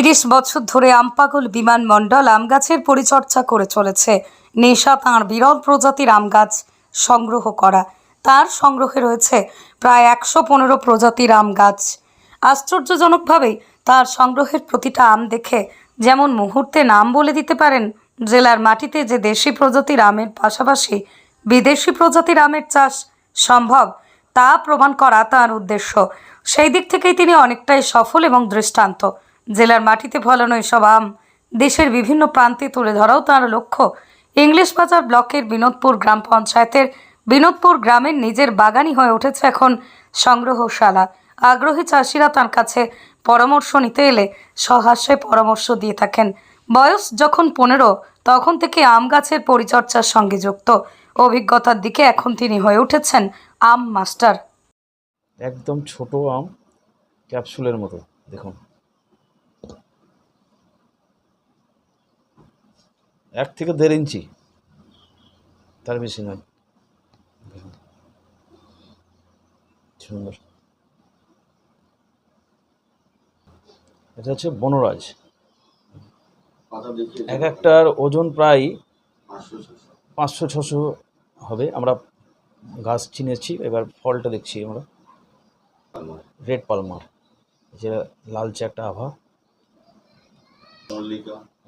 তিরিশ বছর ধরে আমপাগল বিমানমণ্ডল আম গাছের পরিচর্যা করে চলেছে। নেশা, তাঁর বিরল প্রজাতির আম গাছ সংগ্রহ করা। তার সংগ্রহে রয়েছে প্রায় একশো পনেরো প্রজাতির আম গাছ আশ্চর্যজনকভাবেই তার সংগ্রহের প্রতিটা আম দেখে যেমন মুহূর্তে নাম বলে দিতে পারেন, জেলার মাটিতে যে দেশি প্রজাতির আমের পাশাপাশি বিদেশি প্রজাতির আমের চাষ সম্ভব, তা প্রমাণ করা তার উদ্দেশ্য। সেই দিক থেকেই তিনি অনেকটাই সফল এবং দৃষ্টান্ত। জেলার মাটিতে ফলানো এসব আম দেশের বিভিন্ন প্রান্তে তুলে ধরাও তার লক্ষ্য। ইংলিশ বাজার ব্লকের বিনোদপুর গ্রাম পঞ্চায়েতের বিনোদপুর গ্রামের নিজের বাগানই হয়ে উঠেছে এখন সংগ্রহশালা। আগ্রহী চাষিরা তার কাছে পরামর্শ নিতে এলে সহাস্যে পরামর্শ দিয়ে থাকেন। বয়স যখন পনেরো, তখন থেকে আম গাছের পরিচর্যার সঙ্গে যুক্ত। অভিজ্ঞতার দিকে এখন তিনি হয়ে উঠেছেন আম মাস্টার। একদম ছোট আম, ক্যাপসুলের মতো, দেখুন। এক থেকে দেড় ইঞ্চি। তার বেশি নয়। সুন্দর। এটা হচ্ছে বনরাজ। এক একটার ওজন প্রায় পাঁচশো ছশো হবে। আমরা গাছ চিনেছি, এবার ফলটা দেখছি আমরা। Red Palmer. যে লালচে একটা আভা।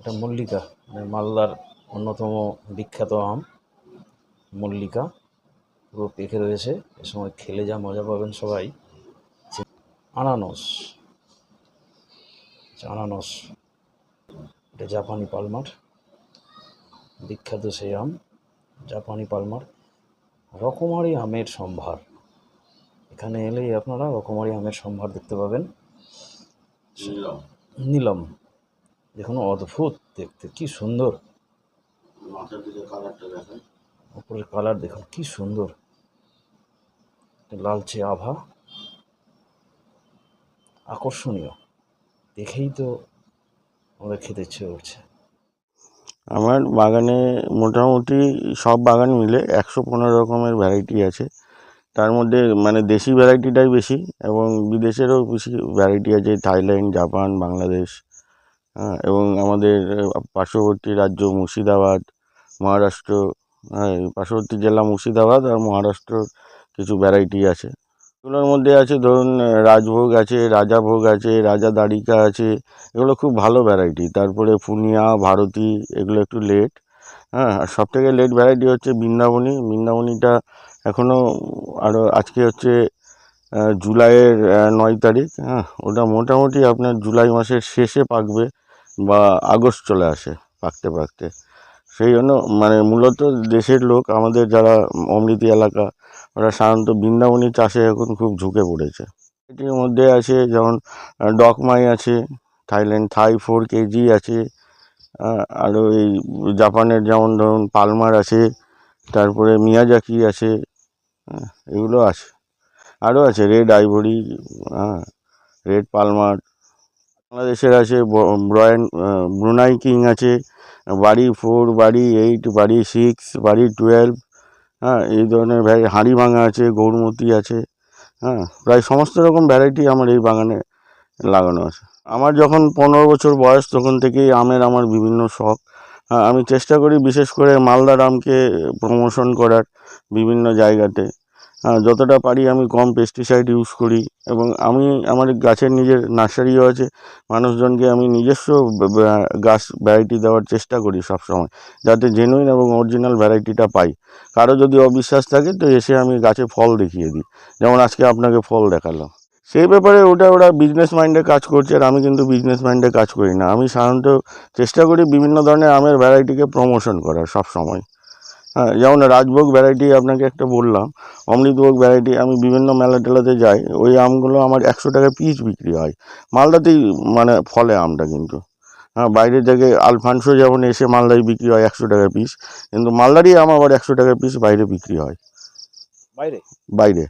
এটা মল্লিকা মানে মালদার অন্যতম বিখ্যাত আম মল্লিকা। পুরো পেকে রয়েছে এ সময় খেলে যা মজা পাবেন সবাই। আনানস আনানস এটা জাপানি পালমার বিখ্যাত সেই আম জাপানি পালমার রকমারি আমের সম্ভার। এখানে এলেই আপনারা রকমারি আমের সম্ভার দেখতে পাবেন। নিলম। দেখুন অদ্ভুত দেখতে কি সুন্দর। উপরের কালার দেখুন কি সুন্দর। লালচে আভা। আকর্ষণীয়। দেখেই তো আমাদের খেতে ইচ্ছে করছে। আমার বাগানে মোটামুটি সব বাগান মিলে একশো পনেরো রকমের ভ্যারাইটি আছে। তার মধ্যে মানে দেশি ভ্যারাইটিটাই বেশি এবং বিদেশেরও বেশি ভ্যারাইটি আছে থাইল্যান্ড জাপান বাংলাদেশ। হ্যাঁ এবং আমাদের পার্শ্ববর্তী রাজ্য মুর্শিদাবাদ, মহারাষ্ট্র হ্যাঁ পার্শ্ববর্তী জেলা মুর্শিদাবাদ আর মহারাষ্ট্র কিছু ভ্যারাইটি আছে। এগুলোর মধ্যে আছে ধরুন রাজভোগ আছে, রাজাভোগ আছে, রাজা দাড়িকা আছে, এগুলো খুব ভালো ভ্যারাইটি তারপরে পুনিয়া ভারতী, এগুলো একটু লেট হ্যাঁ আর সবথেকে লেট ভ্যারাইটি হচ্ছে বৃন্দাবনী। বৃন্দাবনীটা এখনও আরও আজকে হচ্ছে জুলাইয়ের নয় তারিখ হ্যাঁ ওটা মোটামুটি আপনার জুলাই মাসের শেষে পাকবে বা আগস্ট চলে আসে পাকতে পাকতে। সেই জন্য মানে মূলত দেশের লোক আমাদের যারা অমৃতি এলাকা ওরা সাধারণত বৃন্দাবনী চাষে এখন খুব ঝুঁকে পড়েছে। এটির মধ্যে আছে যেমন ডকমাই আছে থাইল্যান্ড থাই ফোর কেজি আছে আরও এই জাপানের যেমন ধরুন পালমার আছে তারপরে মিয়াজাকি আছে হ্যাঁ, এগুলো আছে। আরও আছে, রেড আইভরি হ্যাঁ রেড পালমার। বাংলাদেশের আছে ব্রয়ান ব্রুনাই কিং আছে, বাড়ি ফোর, বাড়ি এইট, বাড়ি সিক্স, বাড়ি টুয়েলভ হ্যাঁ এই ধরনের ভ্যারাই হাঁড়ি ভাঙা আছে, গৌরমতি আছে হ্যাঁ প্রায় সমস্ত রকম ভ্যারাইটি আমার এই বাগানে লাগানো আছে। আমার যখন পনেরো বছর বয়স, তখন থেকেই আমের আমার বিভিন্ন শখ। আমি চেষ্টা করি বিশেষ করে মালদার আমকে প্রমোশন করার বিভিন্ন জায়গাতে। যতটা পারি আমি কম পেস্টিসাইড ইউজ করি এবং আমি আমার গাছের নিজের নার্সারিও আছে। মানুষজনকে আমি নিজস্ব গাছ ভ্যারাইটি দেওয়ার চেষ্টা করি সব সময় যাতে জেনুইন এবং অরিজিনাল ভ্যারাইটিটা পাই। কারও যদি অবিশ্বাস থাকে তো এসে আমি গাছে ফল দেখিয়ে দিই। যেমন আজকে আপনাকে ফল দেখাল সেই ব্যাপারে ওটা ওরা বিজনেস মাইন্ডে কাজ করছে আর আমি কিন্তু বিজনেস মাইন্ডে কাজ করি না। আমি সাধারণত চেষ্টা করি বিভিন্ন ধরনের আমের ভ্যারাইটিকে প্রমোশন করার সব সময় হ্যাঁ যেমন রাজভোগ ভ্যারাইটি আপনাকে একটা বললাম অমৃতভোগ ভ্যারাইটি আমি বিভিন্ন মেলা টেলাতে যাই ওই আমগুলো আমার একশো টাকা পিস বিক্রি হয়। মালদাতেই মানে ফলে আমটা কিন্তু। হ্যাঁ বাইরে থেকে আলফানসো যেমন এসে মালদায় বিক্রি হয় একশো টাকা পিস কিন্তু মালদারই আম আবার একশো টাকা পিস বাইরে বিক্রি হয়। বাইরে? বাইরে।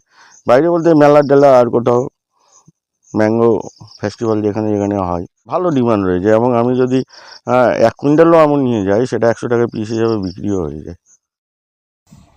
বাইরে বলতে মেলা টেলা আর কোথাও ম্যাঙ্গো ফেস্টিভ্যাল যেখানে যেখানে হয় ভালো ডিমান্ড রয়েছে এবং আমি যদি আহ, এক কুইন্টালও আম নিয়ে যাই সেটা একশো টাকা পিস হিসাবে বিক্রিও হয়ে যায়।